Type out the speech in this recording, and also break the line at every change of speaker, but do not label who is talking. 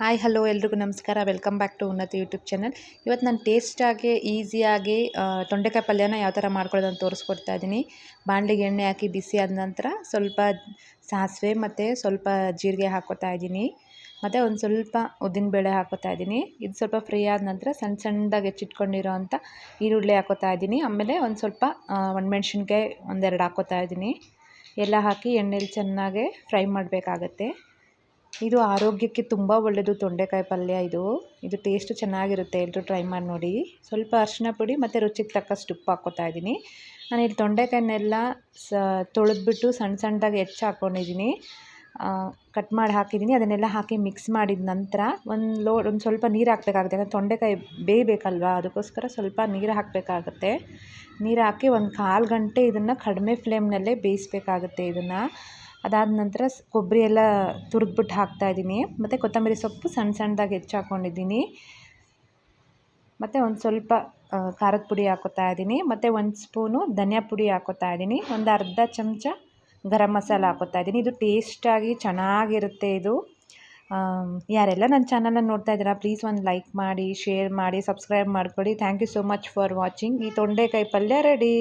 Hi hello ಎಲ್ರಿಗೂ ನಮಸ್ಕಾರ. Welcome back to Unnata YouTube channel ಇವತ್ತು ನಾನು ಟೇಸ್ಟಾಗಿ ಈಸಿಯಾಗಿ ತೊಂಡೆಕಾಯಿ ಪಲ್ಯನ ಯಾವ ಥರ ಮಾಡ್ಕೊಳ್ಳೋದು ಅಂತ ತೋರಿಸ್ಕೊಡ್ತಾ ಇದ್ದೀನಿ ಬಾಣಲಿಗೆ ಎಣ್ಣೆ ಹಾಕಿ ಬಿಸಿ ಆದ ನಂತರ ಸ್ವಲ್ಪ ಸಾಸಿವೆ ಮತ್ತು ಸ್ವಲ್ಪ ಜೀರಿಗೆ ಹಾಕ್ಕೊತಾ ಇದ್ದೀನಿ ಮತ್ತು ಒಂದು ಸ್ವಲ್ಪ ಉದ್ದಿನಬೇಳೆ ಹಾಕೋತಾ ಇದ್ದೀನಿ ಇದು ಸ್ವಲ್ಪ ಫ್ರೈ ಆದ ನಂತರ ಸಣ್ಣ ಸಣ್ಣದಾಗಿ ಹೆಚ್ಚಿಟ್ಕೊಂಡಿರೋ ಅಂಥ ಈರುಳ್ಳಿ ಹಾಕೋತಾ ಇದ್ದೀನಿ ಆಮೇಲೆ ಒಂದು ಸ್ವಲ್ಪ ಒಣಮೆಣ್ಸಿನ್ಕಾಯಿ ಒಂದೆರಡು ಹಾಕೋತಾ ಇದ್ದೀನಿ ಎಲ್ಲ ಹಾಕಿ ಎಣ್ಣೆಲಿ ಚೆನ್ನಾಗೆ ಫ್ರೈ ಮಾಡಬೇಕಾಗತ್ತೆ. ಇದು ಆರೋಗ್ಯಕ್ಕೆ ತುಂಬ ಒಳ್ಳೆಯದು ತೊಂಡೆಕಾಯಿ ಪಲ್ಯ ಇದು. ಇದು ಟೇಸ್ಟ್ ಚೆನ್ನಾಗಿರುತ್ತೆ ಎಲ್ಲರೂ ಟ್ರೈ ಮಾಡಿ ನೋಡಿ. ಸ್ವಲ್ಪ ಅರಿಶಿನ ಪುಡಿ ಮತ್ತು ರುಚಿಗೆ ತಕ್ಕಷ್ಟು ಉಪ್ಪು ಹಾಕ್ಕೊತಾ ಇದ್ದೀನಿ. ನಾನು ಇಲ್ಲಿ ತೊಂಡೆಕಾಯನ್ನೆಲ್ಲ ಸ, ತೊಳೆದ್ಬಿಟ್ಟು ಸಣ್ಣ ಸಣ್ಣದಾಗಿ ಹೆಚ್ಚು ಹಾಕ್ಕೊಂಡಿದ್ದೀನಿ ಕಟ್ ಮಾಡಿ ಹಾಕಿದ್ದೀನಿ. ಅದನ್ನೆಲ್ಲ ಹಾಕಿ ಮಿಕ್ಸ್ ಮಾಡಿದ ನಂತರ ಒಂದು ಲೋಡ್ ಒಂದು ಸ್ವಲ್ಪ ನೀರು ಹಾಕಬೇಕಾಗುತ್ತೆ. ಯಾಕಂದರೆ ತೊಂಡೆಕಾಯಿ ಬೇಯಬೇಕಲ್ವಾ? ಅದಕ್ಕೋಸ್ಕರ ಸ್ವಲ್ಪ ನೀರು ಹಾಕಬೇಕಾಗತ್ತೆ. ನೀರು ಹಾಕಿ ಒಂದು ಕಾಲು ಗಂಟೆ ಇದನ್ನು ಕಡಿಮೆ ಫ್ಲೇಮ್ನಲ್ಲೇ ಬೇಯಿಸ್ಬೇಕಾಗುತ್ತೆ ಇದನ್ನು. ಅದಾದ ನಂತರ ಕೊಬ್ಬರಿ ಎಲ್ಲ ತುರಿದ್ಬಿಟ್ಟು ಹಾಕ್ತಾಯಿದ್ದೀನಿ ಮತ್ತು ಕೊತ್ತಂಬರಿ ಸೊಪ್ಪು ಸಣ್ಣ ಸಣ್ಣದಾಗಿ ಹೆಚ್ಚು ಹಾಕ್ಕೊಂಡಿದ್ದೀನಿ ಮತ್ತು ಒಂದು ಸ್ವಲ್ಪ ಖಾರದ ಪುಡಿ ಹಾಕೋತಾ ಇದ್ದೀನಿ. ಮತ್ತು ಒಂದು ಸ್ಪೂನು ಧನಿಯಾ ಪುಡಿ ಹಾಕೋತಾ ಇದ್ದೀನಿ. ಒಂದು ಅರ್ಧ ಚಮಚ ಗರಂ ಮಸಾಲ ಹಾಕೋತಾ ಇದ್ದೀನಿ. ಇದು ಟೇಸ್ಟಾಗಿ ಚೆನ್ನಾಗಿರುತ್ತೆ ಇದು. ಯಾರೆಲ್ಲ ನನ್ನ ಚಾನಲ್ನ ನೋಡ್ತಾ ಇದ್ದೀರಾ ಪ್ಲೀಸ್ ಒಂದು ಲೈಕ್ ಮಾಡಿ ಶೇರ್ ಮಾಡಿ ಸಬ್ಸ್ಕ್ರೈಬ್ ಮಾಡ್ಕೊಳ್ಳಿ thank you so much for watching ಈ ತೊಂಡೆಕಾಯಿ ಪಲ್ಯ ರೆಡಿ